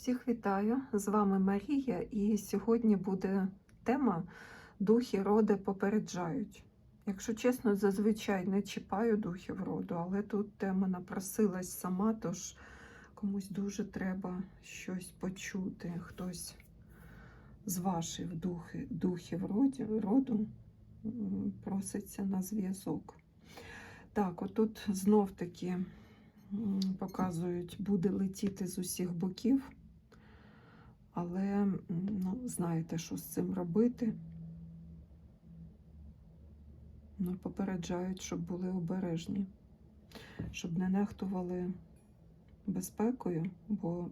Всіх вітаю! З вами Марія, і сьогодні буде тема Духи роди попереджають. Якщо чесно, зазвичай не чіпаю духів роду, але тут тема напросилась сама, тож комусь дуже треба щось почути. Хтось з ваших духи, духів роду проситься на зв'язок. Так, отут знов таки показують, буде летіти з усіх боків. Але ну, знаєте, що з цим робити. Ну, попереджають, щоб були обережні, щоб не нехтували безпекою, бо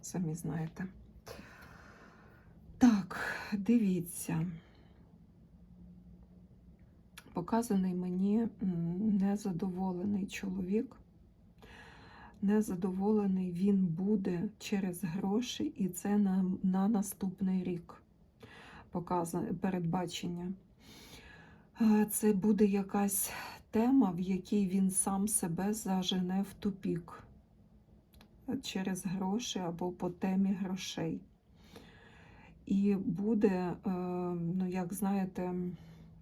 самі знаєте. Так, дивіться. Показаний мені незадоволений чоловік незадоволений він буде через гроші, і це на, на наступний рік показане передбачення. Е, Це буде якась тема, в якій він сам себе зажене в тупік е, через гроші або по темі грошей. І буде, е, ну, як знаєте,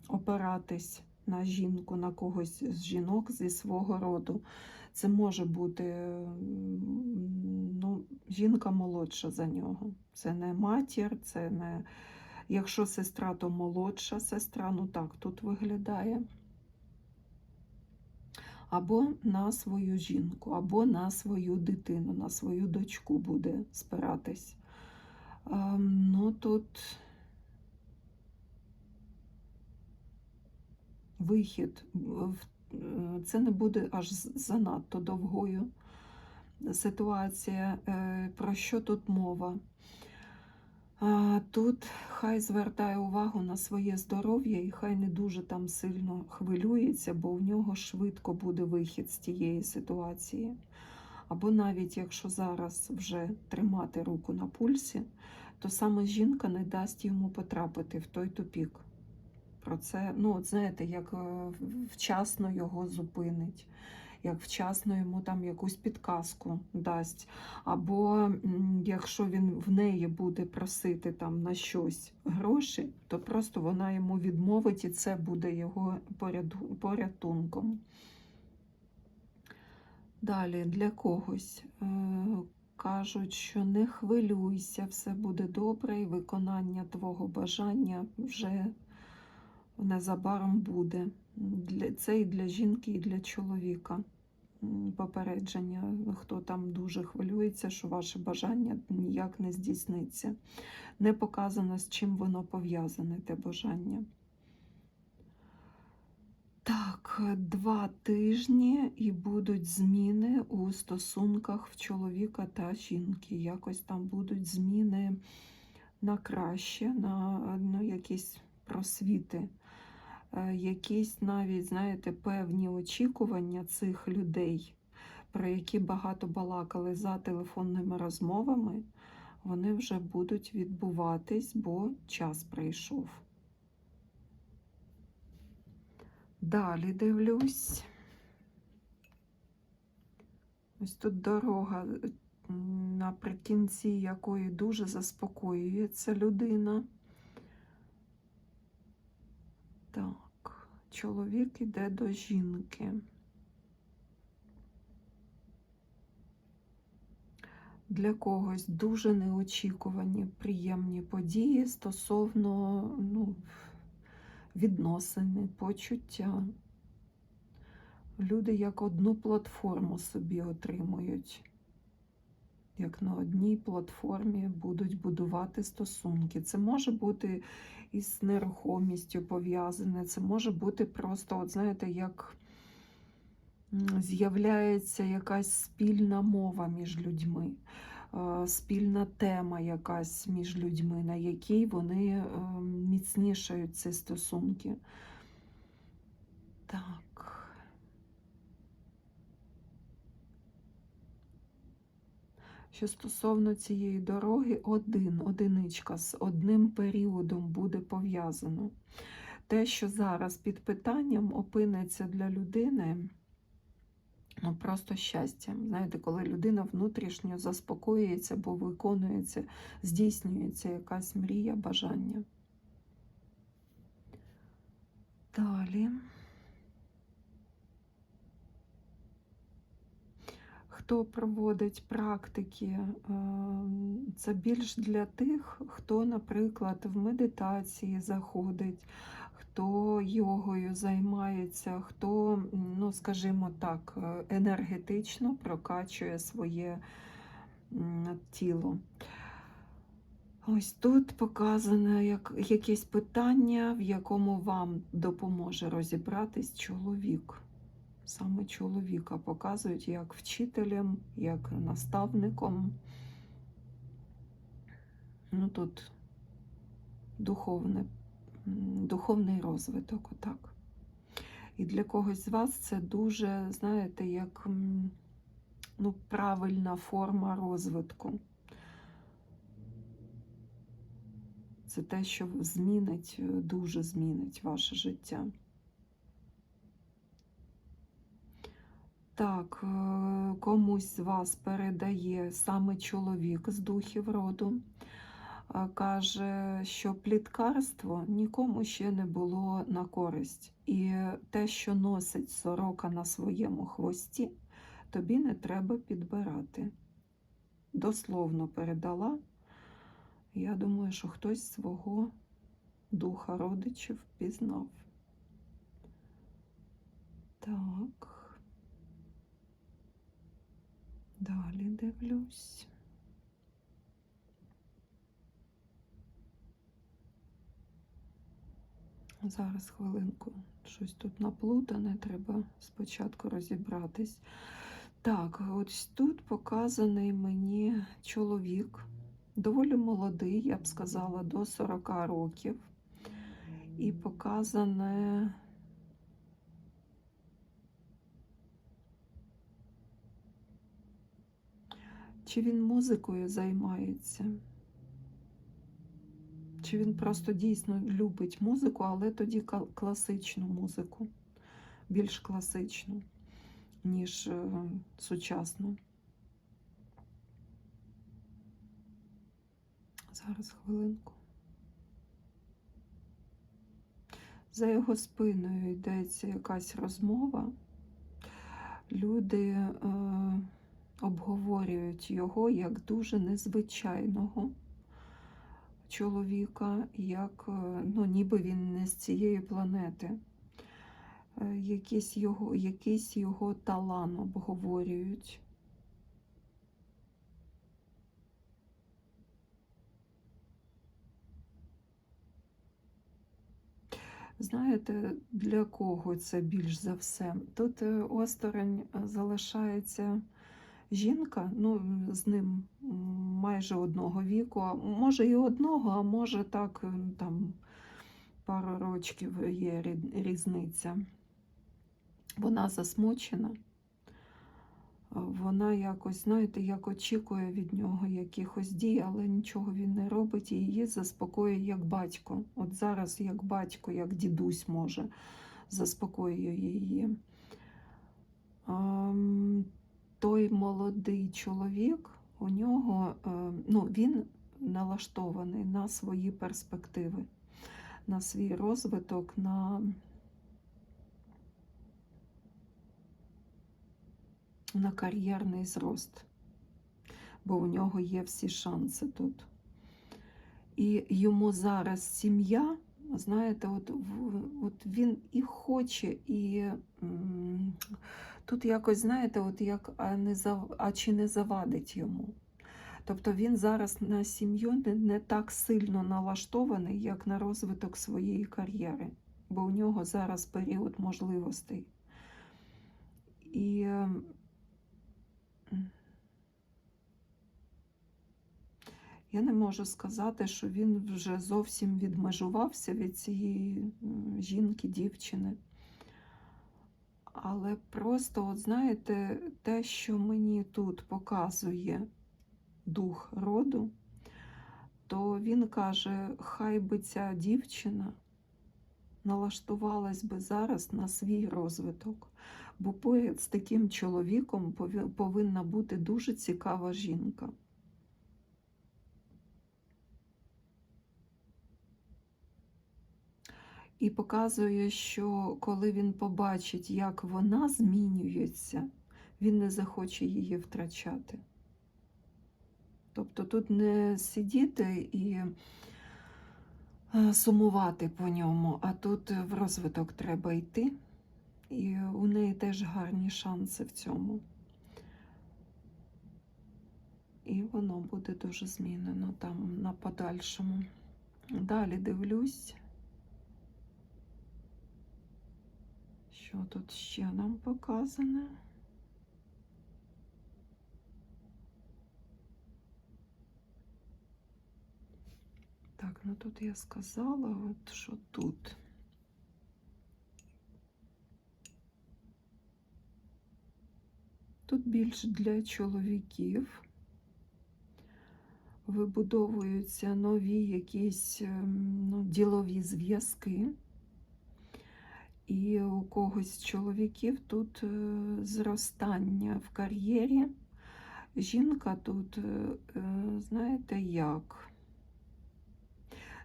опиратись на жінку, на когось з жінок зі свого роду. Це може бути ну, жінка молодша за нього. Це не матір, це не. Якщо сестра, то молодша сестра, ну так тут виглядає. Або на свою жінку, або на свою дитину, на свою дочку буде спиратись. Ем, ну тут вихід в це не буде аж занадто довгою ситуація. Е, Про що тут мова? Тут хай звертає увагу на своє здоров'я і хай не дуже там сильно хвилюється, бо в нього швидко буде вихід з тієї ситуації. Або навіть якщо зараз вже тримати руку на пульсі, то саме жінка не дасть йому потрапити в той тупік про це. Ну, от знаєте, як е, вчасно його зупинить, як вчасно йому там якусь підказку дасть. Або якщо він в неї буде просити там на щось гроші, то просто вона йому відмовить і це буде його порятунком. Далі для когось е, кажуть, що не хвилюйся, все буде добре, і виконання твого бажання вже незабаром буде. Це і для жінки, і для чоловіка. Попередження, хто там дуже хвилюється, що ваше бажання ніяк не здійсниться. Не показано, з чим воно пов'язане, те бажання. Так, два тижні і будуть зміни у стосунках в чоловіка та жінки. Якось там будуть зміни на краще, на ну, якісь просвіти, якісь навіть, знаєте, певні очікування цих людей, про які багато балакали за телефонними розмовами, вони вже будуть відбуватись, бо час прийшов. Далі дивлюсь. Ось тут дорога, наприкінці якої дуже заспокоюється людина. Так, чоловік іде до жінки. Для когось дуже неочікувані приємні події стосовно ну, відносини, почуття. Люди як одну платформу собі отримують. Як на одній платформі будуть будувати стосунки. Це може бути із нерухомістю пов'язане, це може бути просто, от знаєте, як з'являється якась спільна мова між людьми, е, спільна тема якась між людьми, на якій вони е, міцнішають ці стосунки. Так. Що стосовно цієї дороги, один, одиничка з одним періодом буде пов'язано. Те, що зараз під питанням опиниться для людини, ну, просто щастя. Знаєте, коли людина внутрішньо заспокоюється, бо виконується, здійснюється якась мрія, бажання. Далі. Хто проводить практики, е, це більш для тих, хто, наприклад, в медитації заходить, хто йогою займається, хто, ну, скажімо так, е, енергетично прокачує своє тіло. Ось тут показано як, якесь питання, в якому вам допоможе розібратись чоловік. Саме чоловіка показують як вчителем, як наставником. Ну тут духовне, духовний розвиток, отак. І для когось з вас це дуже, знаєте, як ну, правильна форма розвитку. Це те, що змінить, е, дуже змінить ваше життя. Так, е, комусь з вас передає саме чоловік з духів роду. Е, Каже, що пліткарство нікому ще не було на користь. І те, що носить сорока на своєму хвості, тобі не треба підбирати. Дословно передала. Я думаю, що хтось свого духа родичів пізнав. Так. Далі дивлюсь. Зараз хвилинку. Щось тут наплутане, треба спочатку розібратись. Так, ось тут показаний мені чоловік, доволі молодий, я б сказала, до 40 років. І показане Чи він музикою займається? Чи він просто дійсно любить музику, але тоді класичну музику, більш класичну, ніж е, сучасну. Зараз хвилинку. За його спиною йдеться якась розмова. Люди. Е, обговорюють його як дуже незвичайного чоловіка, як е, ну, ніби він не з цієї планети. Е, Якийсь його, якийсь його талант обговорюють. Знаєте, для кого це більш за все? Тут е, осторонь залишається жінка, ну, з ним майже одного віку, може і одного, а може так, е, там пару рочків є різниця. Вона засмучена, вона якось, знаєте, як очікує від нього якихось дій, але нічого він не робить і її заспокоює як батько. От зараз як батько, як дідусь може, заспокоює її. Той молодий чоловік, у нього, е, ну, він налаштований на свої перспективи, на свій розвиток, на, на кар'єрний зрост, бо у нього є всі шанси тут. І йому зараз сім'я, знаєте, от, от він і хоче, і м, тут якось, знаєте, от як а, не зав... а чи не завадить йому. Тобто він зараз на сім'ю не, не так сильно налаштований, як на розвиток своєї кар'єри, бо у нього зараз період можливостей. І ем, я не можу сказати, що він вже зовсім відмежувався від цієї жінки, дівчини. Але просто, от знаєте, те, що мені тут показує дух роду, то він каже, хай би ця дівчина налаштувалась би зараз на свій розвиток. Бо поряд з таким чоловіком повинна бути дуже цікава жінка. І показує, що коли він побачить, як вона змінюється, він не захоче її втрачати. Тобто тут не сидіти і е, сумувати по ньому, а тут в розвиток треба йти, і у неї теж гарні шанси в цьому. І воно буде дуже змінено там на подальшому. Далі дивлюсь. Що тут ще нам показане? Так, ну тут я сказала, от що тут. Тут більш для чоловіків вибудовуються нові якісь ем, ну, ділові зв'язки. І у когось з чоловіків тут е, зростання в кар'єрі. Жінка тут, е, е, знаєте, як?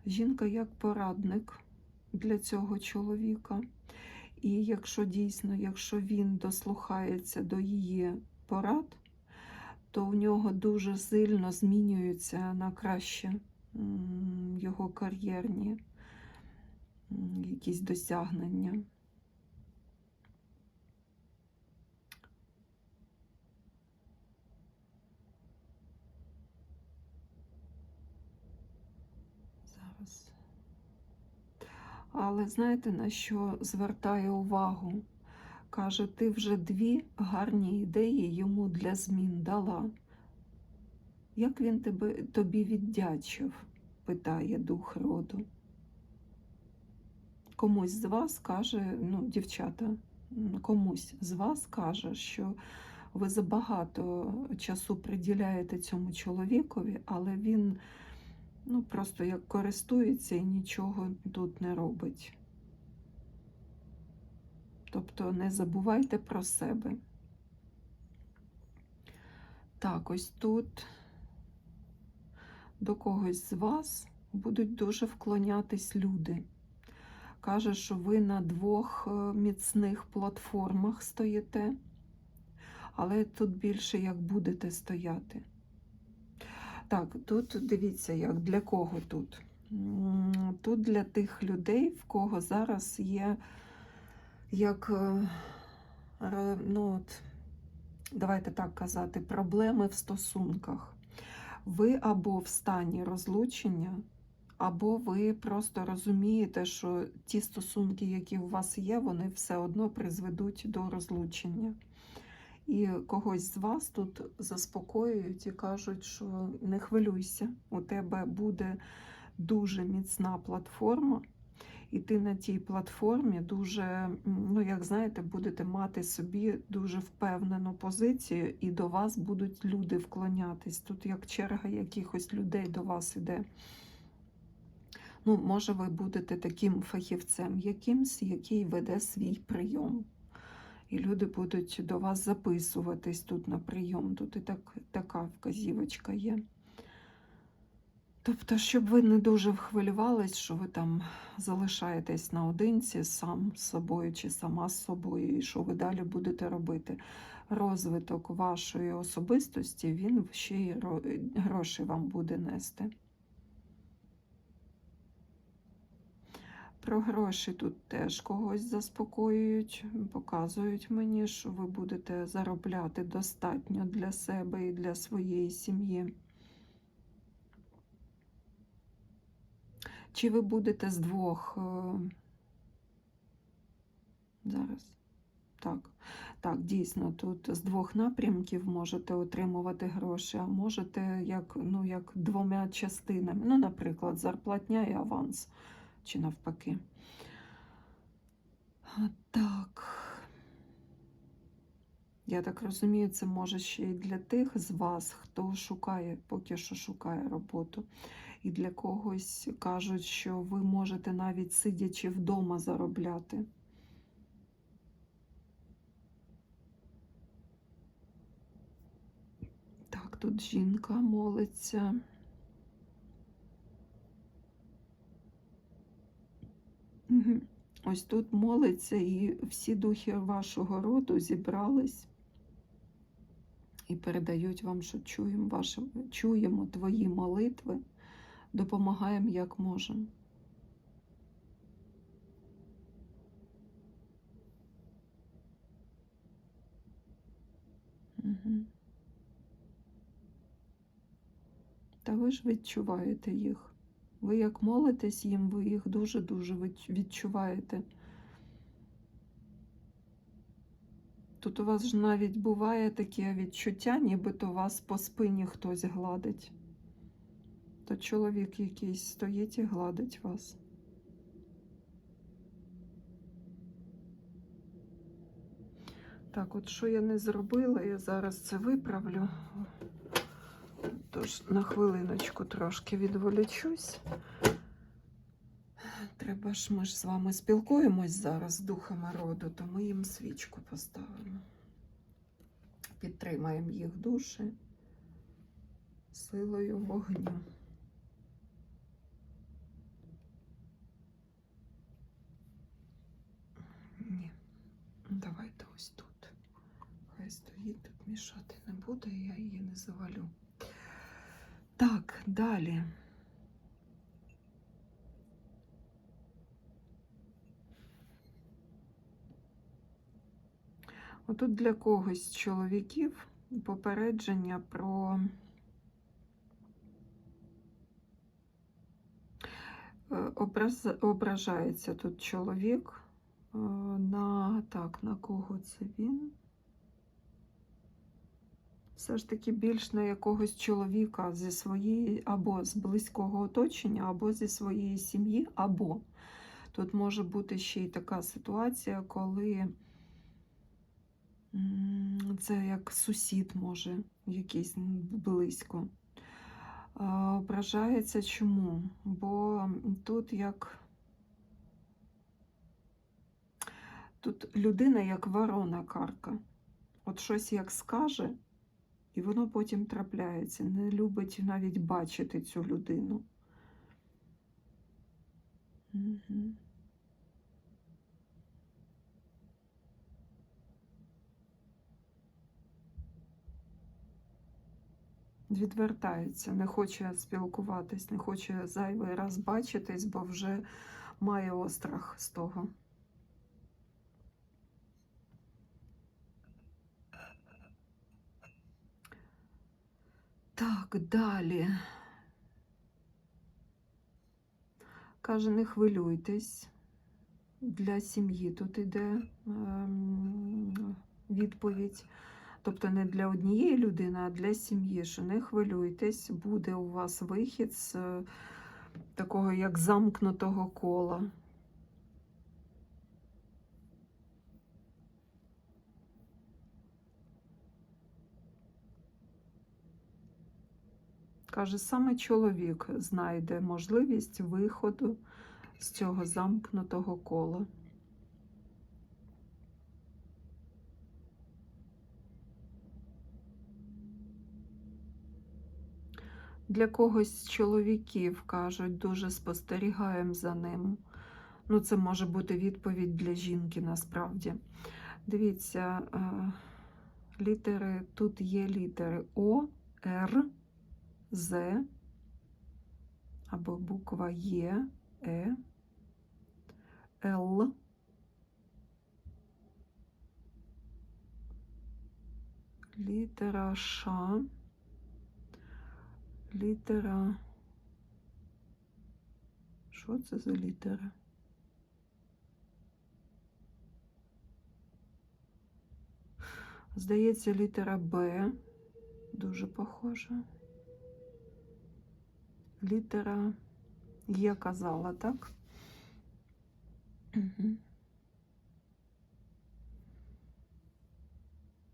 Жінка як порадник для цього чоловіка. І якщо дійсно, якщо він дослухається до її порад, то в нього дуже сильно змінюються на краще його кар'єрні якісь досягнення. Зараз. Але знаєте, на що звертає увагу? Каже, ти вже дві гарні ідеї йому для змін дала. Як він тебе, тобі віддячив? питає дух роду. Комусь з вас каже, ну, дівчата, комусь з вас каже, що ви забагато часу приділяєте цьому чоловікові, але він ну, просто як користується і нічого тут не робить. Тобто не забувайте про себе. Так, ось тут до когось з вас будуть дуже вклонятись люди. Каже, що ви на двох е, міцних платформах стоїте, але тут більше як будете стояти. Так, тут дивіться, як для кого тут. Тут для тих людей, в кого зараз є як, е, ну от, давайте так казати, проблеми в стосунках. Ви або в стані розлучення, або ви просто розумієте, що ті стосунки, які у вас є, вони все одно призведуть до розлучення. І когось з вас тут заспокоюють і кажуть, що не хвилюйся, у тебе буде дуже міцна платформа, і ти на тій платформі дуже, ну як знаєте, будете мати собі дуже впевнену позицію, і до вас будуть люди вклонятись. Тут як черга якихось людей до вас іде. Ну, може, ви будете таким фахівцем якимсь, який веде свій прийом. І люди будуть до вас записуватись тут на прийом. Тут і так, така вказівочка є. Тобто, щоб ви не дуже хвилювались, що ви там залишаєтесь наодинці сам з собою чи сама з собою, і що ви далі будете робити. Розвиток вашої особистості, він ще й гроші вам буде нести. Про гроші тут теж когось заспокоюють, показують мені, що ви будете заробляти достатньо для себе і для своєї сім'ї. Чи ви будете з двох? е, Зараз. Так, так, дійсно, тут з двох напрямків можете отримувати гроші, а можете як, ну, як двома частинами. Ну, наприклад, зарплатня і аванс, чи навпаки. Так. Я так розумію, це може ще і для тих з вас, хто шукає, поки що шукає роботу. І для когось кажуть, що ви можете навіть сидячи вдома заробляти. Так, тут жінка молиться. Ось тут молиться, і всі духи вашого роду зібрались і передають вам, що чуємо, ваші, чуємо твої молитви, допомагаємо як можемо. Та ви ж відчуваєте їх. Ви як молитесь їм, ви їх дуже-дуже відчуваєте. Тут у вас ж навіть буває таке відчуття, нібито вас по спині хтось гладить. То чоловік якийсь стоїть і гладить вас. Так, от що я не зробила, я зараз це виправлю. Тож на хвилиночку трошки відволічусь. Треба ж ми ж з вами спілкуємось зараз з духами роду, то ми їм свічку поставимо. Підтримаємо їх душі силою вогню. Ні, давайте ось тут. Хай стоїть, тут мішати не буде, я її не завалю. Так, далі. Отут для когось з чоловіків попередження про е, образ... ображається тут чоловік. е, На так, на кого це він? Все ж таки більш на якогось чоловіка зі своєї або з близького оточення, або зі своєї сім'ї, або тут може бути ще й така ситуація, коли це як сусід може якийсь близько. Ображається чому? Бо тут як тут людина як ворона карка. От щось як скаже, і воно потім трапляється. Не любить навіть бачити цю людину. Угу. Відвертається, не хоче спілкуватись, не хоче зайвий раз бачитись, бо вже має острах з того. Так, далі. Каже, не хвилюйтесь. Для сім'ї тут іде ем, відповідь. Тобто не для однієї людини, а для сім'ї, що не хвилюйтесь, буде у вас вихід з такого як замкнутого кола. Каже, саме чоловік знайде можливість виходу з цього замкнутого кола. Для когось з чоловіків кажуть, дуже спостерігаємо за ним. Ну, це може бути відповідь для жінки насправді. Дивіться, е, літери, тут є літери О, Р, З, або буква Є, Е, Л. Літера Ш. Літера. Що це за літера? Здається, літера Б. Дуже похожа. Літера Є казала, так?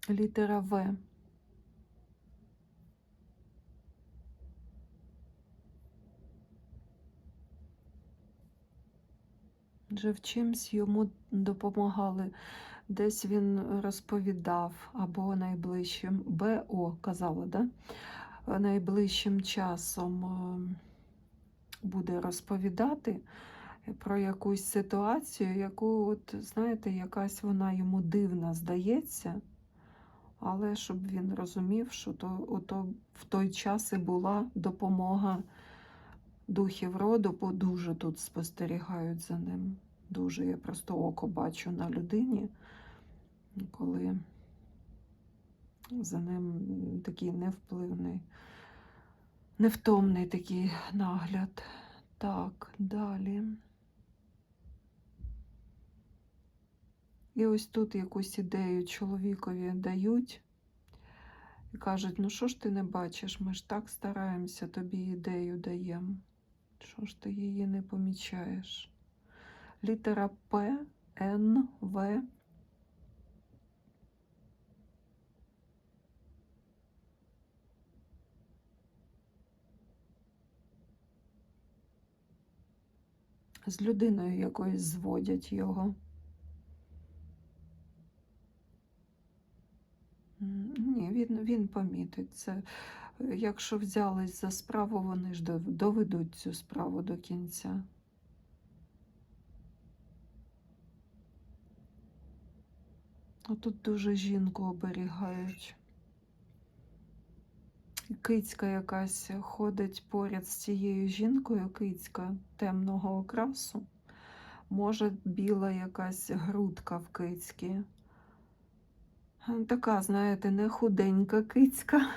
Літера В. Вже в чимсь йому допомагали. Десь він розповідав або найближчим БО казала, да? Найближчим часом е, буде розповідати про якусь ситуацію, яку, от, знаєте, якась вона йому дивна здається. Але щоб він розумів, що то, ото в той час і була допомога духів роду, бо дуже тут спостерігають за ним. Дуже я просто око бачу на людині, коли за ним такий невпливний, невтомний такий нагляд. Так, далі. І ось тут якусь ідею чоловікові дають і кажуть, ну що ж ти не бачиш, ми ж так стараємося, тобі ідею даємо. Що ж ти її не помічаєш? Літера П, Н, В. З людиною якоюсь зводять його. Ні, він, він помітить це. Якщо взялись за справу, вони ж доведуть цю справу до кінця. А тут дуже жінку оберігають. Кицька якась ходить поряд з цією жінкою, кицька темного окрасу. Може, біла якась грудка в кицькі. Така, знаєте, не худенька кицька.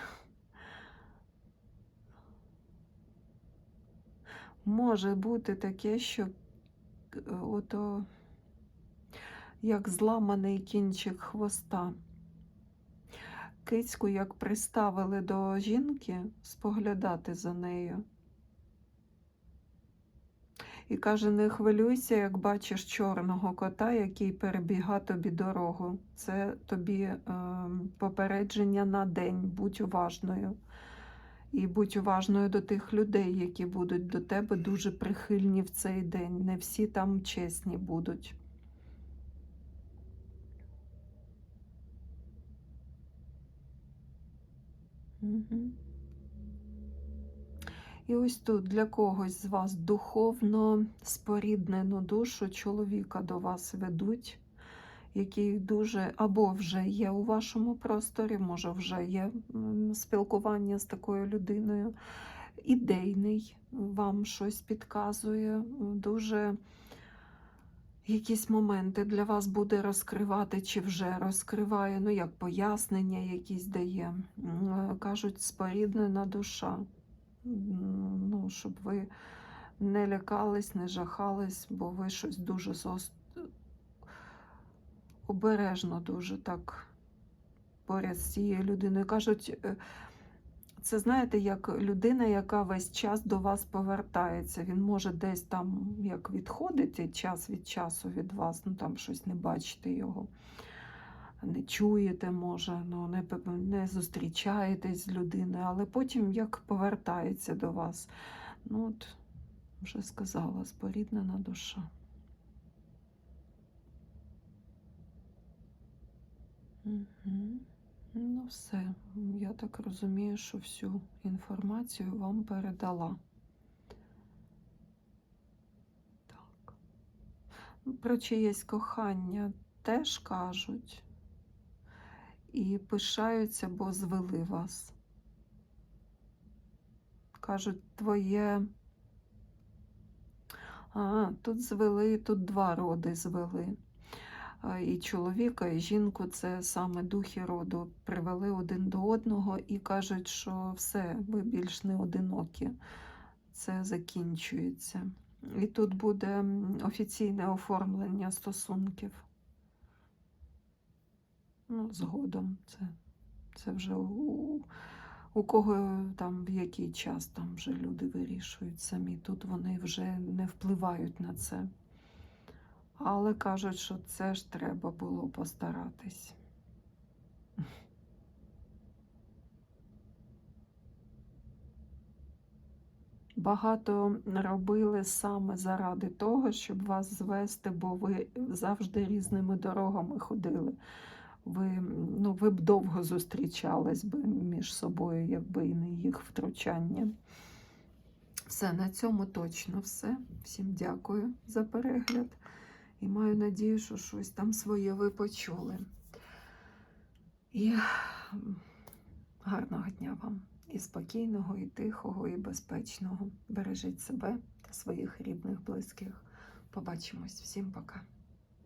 Може бути таке, що е, ото як зламаний кінчик хвоста. Кицьку як приставили до жінки споглядати за нею. І каже: не хвилюйся, як бачиш чорного кота, який перебіга тобі дорогу. Це тобі е, попередження на день. Будь уважною. І будь уважною до тих людей, які будуть до тебе дуже прихильні в цей день. Не всі там чесні будуть. І ось тут для когось з вас духовно споріднену душу чоловіка до вас ведуть, який дуже або вже є у вашому просторі, може вже є спілкування з такою людиною. Ідейний вам щось підказує, дуже якісь моменти для вас буде розкривати, чи вже розкриває, ну як пояснення якісь дає. Е, Кажуть, споріднена душа. Ну, щоб ви не лякались, не жахались, бо ви щось дуже зос- обережно дуже так поряд з цією людиною. Кажуть, е, це знаєте, як людина, яка весь час до вас повертається. Він може десь там як відходити час від часу від вас, ну там щось не бачите його. Не чуєте, може, ну, не, не зустрічаєтесь з людиною, але потім як повертається до вас. Ну, от, вже сказала, споріднена душа. Угу. Ну, все. Я так розумію, що всю інформацію вам передала. Так. Ну, Про чиєсь кохання теж кажуть і пишаються, бо звели вас. Кажуть, твоє. А, тут звели, тут два роди звели. І чоловіка, і жінку це саме духи роду привели один до одного і кажуть, що все, ви більш не одинокі. Це закінчується. І тут буде офіційне оформлення стосунків. Ну, згодом це, це вже у, у кого там в який час там вже люди вирішують самі. Тут вони вже не впливають на це. Але кажуть, що це ж треба було постаратись. Багато робили саме заради того, щоб вас звести, бо ви завжди різними дорогами ходили. ви, ну, ви б довго зустрічались би між собою, якби і не їх втручання. Все, на цьому точно все. Всім дякую за перегляд. І маю надію, що щось там своє ви почули. І гарного дня вам. І спокійного, і тихого, і безпечного. Бережіть себе та своїх рідних, близьких. Побачимось. Всім пока.